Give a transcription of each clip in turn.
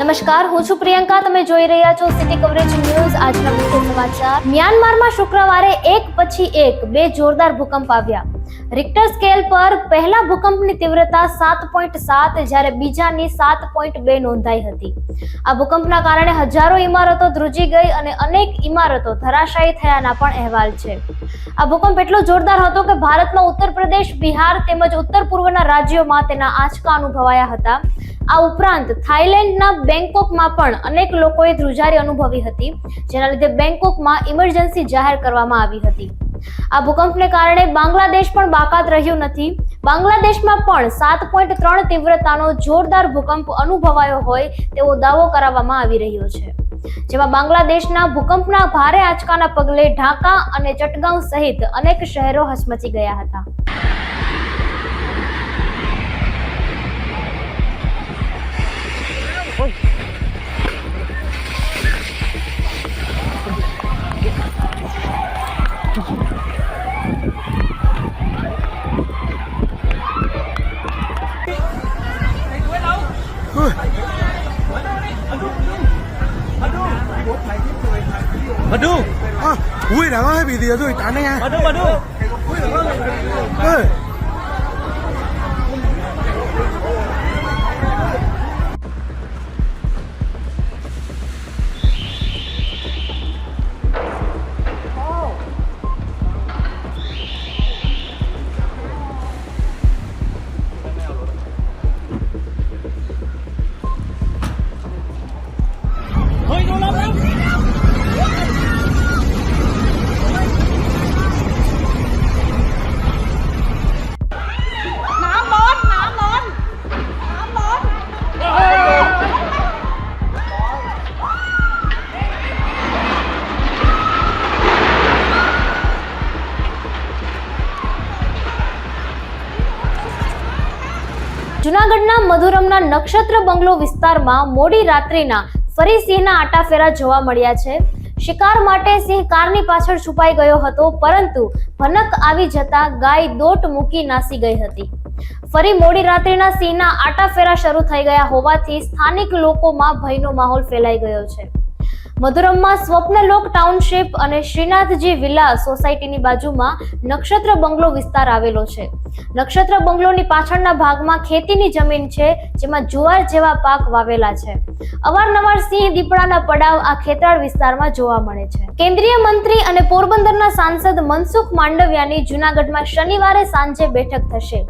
નમસ્કાર, હું છું પ્રિયંકા. તમે જોઈ રહ્યા છો સિટી કવરેજ ન્યૂઝ આજના મુખ્ય સમાચાર. મ્યાનમારમાં શુક્રવારે એક પછી એક બે જોરદાર ભૂકંપ આવ્યા. રિક્ટર સ્કેલ પર પહેલા ભૂકંપની તીવ્રતા સાત પોઈન્ટ સાત, જ્યારે બીજાની સાત પોઈન્ટ બે નોંધાઈ હતી. આ ભૂકંપના કારણે હજારો ઇમારતો ધ્રુજી ગઈ અને અનેક ઇમારતો ધરાશાયી થયાના પણ અહેવાલ છે. આ ભૂકંપ એટલો જોરદાર હતો કે ભારતમાં ઉત્તર પ્રદેશ, બિહાર તેમજ ઉત્તર પૂર્વના રાજ્યોમાં તેના આંચકા અનુભવાયા હતા. આ ઉપરાંત થાઇલેન્ડના બેંકોકમાં પણ અનેક લોકોએ ધ્રુજારી અનુભવી હતી, જેના લીધે બેંકોકમાં ઇમરજન્સી જાહેર કરવામાં આવી હતી. આ ભૂકંપને કારણે બાંગ્લાદેશ પણ બાકાત રહ્યું નથી. બાંગ્લાદેશમાં પણ સાત પોઈન્ટ ત્રણ તીવ્રતાનો જોરદાર ભૂકંપ અનુભવાયો હોય તેવો દાવો કરાવવામાં આવી રહ્યો છે. જેમાં બાંગ્લાદેશના ભૂકંપના ભારે આંચકાના પગલે ઢાકા અને ચટગાંવ સહિત અનેક શહેરો હચમચી ગયા હતા. Ôi. Madu. Ah, ui, dah lah, video tu, tanya. Madu, madu. Ui, dah lah. Hey. જુનાગઢના મધુરમના નક્ષત્ર બંગલો વિસ્તારમાં મોડી રાત્રિના ફરી સિંહના આટાફેરા જોવા મળ્યા છે. શિકાર માટે સિંહ કારની પાછળ છુપાઈ ગયો હતો, પરંતુ ભનક આવી જતા ગાય દોટ મૂકી નાસી ગઈ હતી. ફરી મોડી રાત્રિના સિંહના આટાફેરા શરૂ થઈ ગયા હોવાથી સ્થાનિક લોકોમાં ભયનો માહોલ ફેલાઈ ગયો છે. મધુરમમાં સ્વપ્નલોક ટાઉનશીપ અને શ્રીનાથજી વિલા સોસાયટીની બાજુમાં નક્ષત્ર બંગલો વિસ્તાર આવેલો છે. નક્ષત્ર બંગલોની પાછળના ભાગમાં ખેતીની જમીન છે, જેમાં જુવાર જેવા પાક વાવેલા છે. અવારનવાર સિંહ દીપડાના પડાવ આ ખેતરાળ વિસ્તારમાં જોવા મળે છે. કેન્દ્રીય મંત્રી અને પોરબંદરના સાંસદ મનસુખ માંડવિયાની જુનાગઢમાં શનિવારે સાંજે બેઠક થશે.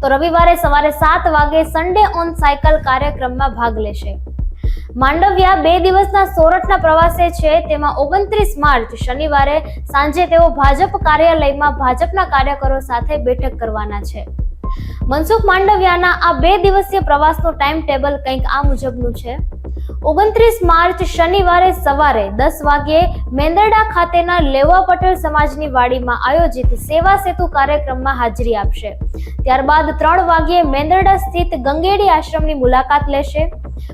તો રવિવારે સવારે સાત વાગે સન્ડે ઓન સાયકલ કાર્યક્રમમાં ભાગ લેશે. માંડવિયા બે દિવસના સોરઠના પ્રવાસે છે. તેમાં ઓગણત્રીસ માર્ચ શનિવારે સાંજે તેઓ ભાજપ કાર્યાલયમાં ભાજપના કાર્યકરો સાથે બેઠક કરવાના છે. મનસુખ માંડવિયાના આ બે દિવસીય પ્રવાસનું ટાઈમ ટેબલ કંઈક આ મુજબનું છે. ઓગણત્રીસ માર્ચ શનિવારે સવારે દસ વાગ્યે મેંદરડા ખાતેના લેવા પટેલ સમાજની વાડીમાં આયોજિત સેવા સેતુ કાર્યક્રમમાં હાજરી આપશે. ત્યારબાદ ત્રણ વાગ્યે મેંદરડા સ્થિત ગંગેડી આશ્રમની મુલાકાત લેશે.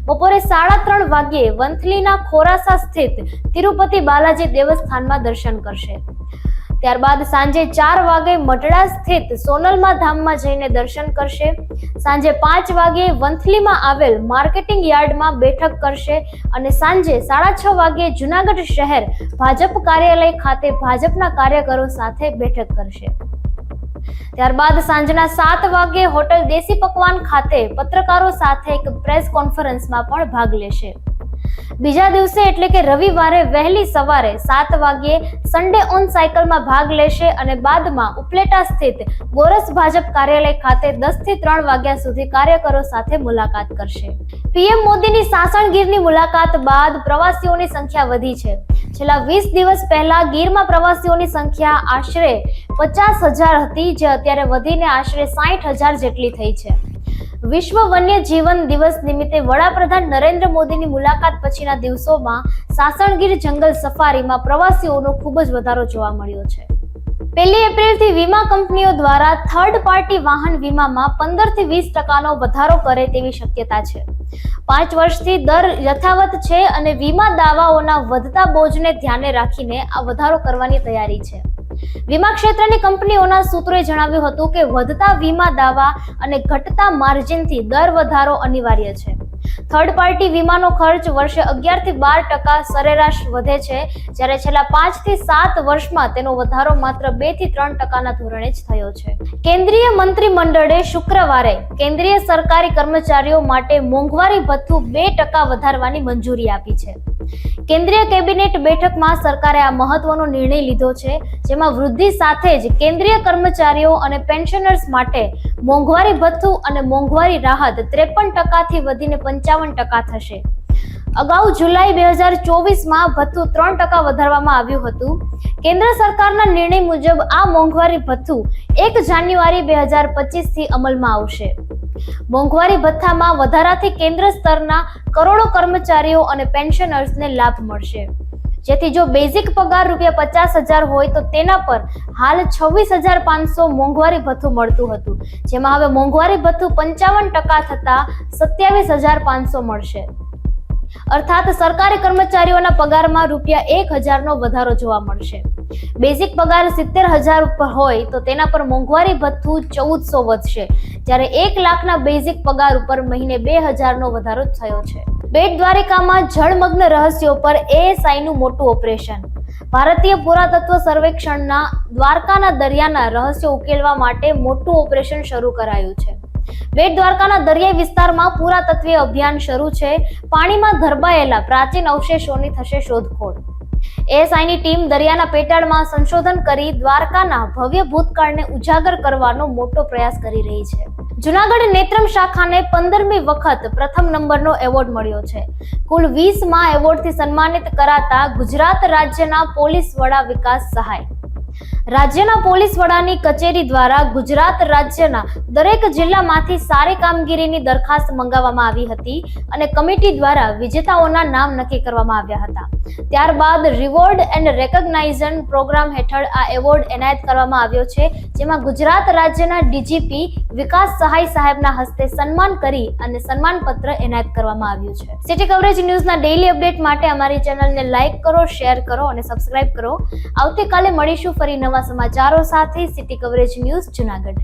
બપોરે સાડા ત્રણ વાગ્યે વંથલીના ખોરાસા સ્થિત તિરુપતિ બાલાજી દેવસ્થાનમાં દર્શન કરશે. ત્યારબાદ સાંજે ચાર વાગે મઢડા સ્થિત સોનલમા ધામમાં જઈને દર્શન કરશે. સાંજે પાંચ વાગે વંથલીમાં આવેલ માર્કેટિંગ યાર્ડમાં બેઠક કરશે અને સાંજે સાડા છ વાગે જુનાગઢ શહેર ભાજપ કાર્યાલય ખાતે ભાજપના કાર્યકરો સાથે બેઠક કરશે. ત્યારબાદ સાંજના સાત વાગે હોટલ દેશી પકવાન ખાતે પત્રકારો સાથે એક પ્રેસ કોન્ફરન્સમાં પણ ભાગ લેશે. બીજા દિવસે એટલે કે રવિવારે વહેલી સવારે સાત વાગ્યે સન્ડે ઓન સાયકલમાં ભાગ લેશે અને બાદમાં ઉપલેટા સ્થિત ગોરસ ભાજપ કાર્યાલય ખાતે દસથી ત્રણ વાગ્યા સુધી કાર્યકરો સાથે મુલાકાત કરશે. પીએમ મોદીની સાસણ મુલાકાત બાદ પ્રવાસીઓની સંખ્યા વધી છે. છેલ્લા વીસ દિવસ પહેલા ગીરમાં પ્રવાસીઓની સંખ્યા આશરે પચાસ હજાર હતી, જે અત્યારે વધીને આશરે સાઠ હજાર જેટલી થઈ છે. વિશ્વ વન્ય જીવન દિવસ નિમિત્તે વડાપ્રધાન નરેન્દ્ર મોદીની મુલાકાત પછીના દિવસોમાં સાસણગીર જંગલ સફારીમાં પ્રવાસીઓનો ખૂબ જ વધારો જોવા મળ્યો છે. પહેલી એપ્રિલથી વીમા કંપનીઓ દ્વારા થર્ડ પાર્ટી વાહન વીમામાં પંદરથી વીસ ટકાનો વધારો કરે તેવી શક્યતા છે. પાંચ વર્ષથી દર યથાવત છે અને વીમા દાવાઓના વધતા બોજને ધ્યાને રાખીને આ વધારો કરવાની તૈયારી છે. વીમા ક્ષેત્રની કંપનીઓના સૂત્રોએ જણાવ્યું હતું કે વધતા વીમા દાવા અને ઘટતા માર્જિનથી દર વધારો અનિવાર્ય છે. થર્ડ પાર્ટી વીમાનો ખર્ચ વર્ષે અગિયારથી બાર ટકા સરેરાશ વધે છે, જ્યારે છેલ્લા પાંચથી સાત વર્ષમાં તેનો વધારો માત્ર બેથી ત્રણ ટકાના ધોરણે જ થયો છે. કેન્દ્રીય મંત્રીમંડળે શુક્રવારે કેન્દ્રીય સરકારી કર્મચારીઓ માટે મોંઘવારી ભથ્થું બે ટકા વધારવાની મંજૂરી આપી છે. કેન્દ્રીય કેબિનેટ બેઠકમાં સરકારે આ મહત્વનો નિર્ણય લીધો છે, જેમાં વૃદ્ધિ સાથે જ કેન્દ્રીય કર્મચારીઓ અને પેન્શનર્સ માટે મોંઘવારી ભથ્થું અને મોંઘવારી રાહત ત્રેપન ટકાથી વધીને પંચાવન ટકા થશે. અગાઉ જુલાઈ બે હજાર ચોવીસમાં ભથ્થું ત્રણ ટકા વધારવામાં આવ્યું હતું. કેન્દ્ર સરકારના નિર્ણય મુજબ આ મોંઘવારી ભથ્થું એક જાન્યુઆરી બે હજાર પચીસથી અમલમાં આવશે. મોંઘવારી ભથ્થામાં વધારાથી કેન્દ્ર સ્તરના કરોડો કર્મચારીઓ અને પેન્શનર્સને લાભ મળશે. જેથી જો બેઝિક પગાર રૂપિયા પચાસ હજાર હોય તો તેના પર હાલ છવ્વીસ હજાર પાંચસો મોંઘવારી ભથ્થું મળતું હતું. જેમાં હવે મોંઘવારી ભથ્થું પંચાવન ટકા થતાં સત્યાવીસ હજાર પાંચસો મળશે. અર્થાત સરકારી કર્મચારીઓના પગારમાં રૂપિયા એક હજારનો વધારો જોવા મળશે. બેઝિક પગાર સિત્તેર હજાર ઉપર હોય તો તેના પર મોંઘવારી ભથ્થું ચૌદસો વધશે. જ્યારે એક લાખના બેઝિક પગાર ઉપર મહિને બે હજારનો વધારો થયો છે. બેટ દ્વારિકામાં જળમગ્ન રહસ્યો પર એએસઆઈનું મોટું ઓપરેશન. ભારતીય પુરાતત્વ સર્વેક્ષણના દ્વારકાના દરિયાના રહસ્યો ઉકેલવા માટે મોટું ઓપરેશન શરૂ કરાયું છે. બેટ દ્વારકાના દરિયાઈ વિસ્તારમાં પુરાતત્વીય અભિયાન શરૂ છે. પાણીમાં ધરબાયેલા પ્રાચીન અવશેષોની થશે શોધખોળ. એએસઆઈની ટીમ દરિયાના પેટાળમાં સંશોધન કરી દ્વારકાના ભવ્ય ભૂતકાળને ઉજાગર કરવાનો મોટો પ્રયાસ કરી રહી છે. જુનાગઢ નેત્રમ શાખાને પંદરમી વખત પ્રથમ નંબરનો એવોર્ડ મળ્યો છે. કુલ વીસમાં એવોર્ડથી સન્માનિત કરાતા ગુજરાત રાજ્યના પોલીસ વડા વિકાસ સહાય. રાજ્યના પોલીસ વડાની કચેરી દ્વારા ગુજરાત રાજ્યના દરેક જિલ્લામાંથી સારી કામગીરીની દરખાસ્ત મંગાવવામાં આવી હતી અને કમિટી દ્વારા વિજેતાઓના નામ નક્કી કરવામાં આવ્યા હતા. ત્યારબાદ રિવોર્ડ એન્ડ રેકગ્નાઇઝન પ્રોગ્રામ હેઠળ આ એવોર્ડ એનાયત કરવામાં આવ્યો છે, જેમાં ગુજરાત રાજ્યના ડીજીપી વિકાસ સહાય સાહેબના હસ્તે સન્માન કરી અને સન્માનપત્ર એનાયત કરવામાં આવ્યું છે. સિટી કવરેજ ન્યૂઝના ડેઇલી અપડેટ માટે અમારી ચેનલને લાઇક કરો શેર કરો અને સબસ્ક્રાઇબ કરો. આવતીકાલે મળીશું ફરી નવા સમાચારો સાથે સિટી કવરેજ ન્યૂઝ જુનાગઢ.